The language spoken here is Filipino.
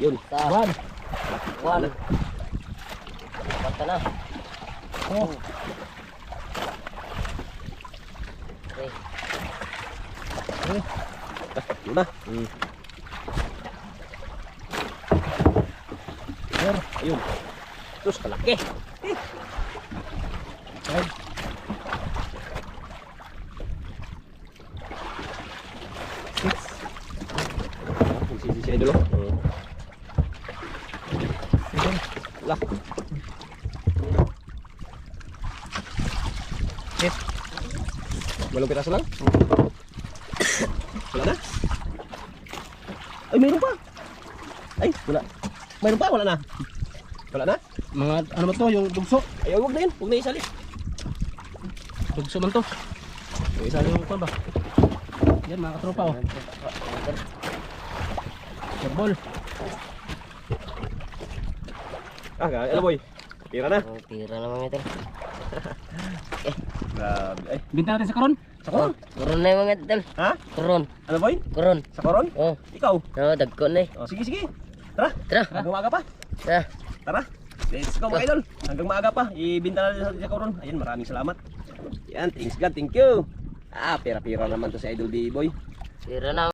Yun. Sa One. one. Basta na. Oh. Okay. Yun na. Hmm. Four. Ayun. Terus kalaki. Five. Six. Magsisi si Idol. Lah. Eight. Walong piraso lang? Wala na? Ay, mayroon pa. Ay, wala. Mayroon pa, wala na. Wala na? Mga ano ba to? Yung dugso. Ay, huwag na yun. Huwag na isali. Dugso man to. Yung isa yung kwan ba? Yan mga katropa oh. Football. Ah, gaya. Ano boy? Tira na. Ang tira naman ito. Grabe. Ay, Binta natin sa karon. sa koron. Kuron na yung mga idol. Ha? Kuron. Ano boy? Kuron. Sa koron? Oh. Ikaw? Oh, dagko na eh. Oh, sige, sige. Tara. Tara. Hanggang maaga pa. Tara. Tara. Let's go mga idol. Hanggang maaga pa. Ibinta na natin sa koron. Ayan, maraming salamat. Yan, thanks God, thank you. Ah, pera-pera naman to si Idol B-Boy. Tira na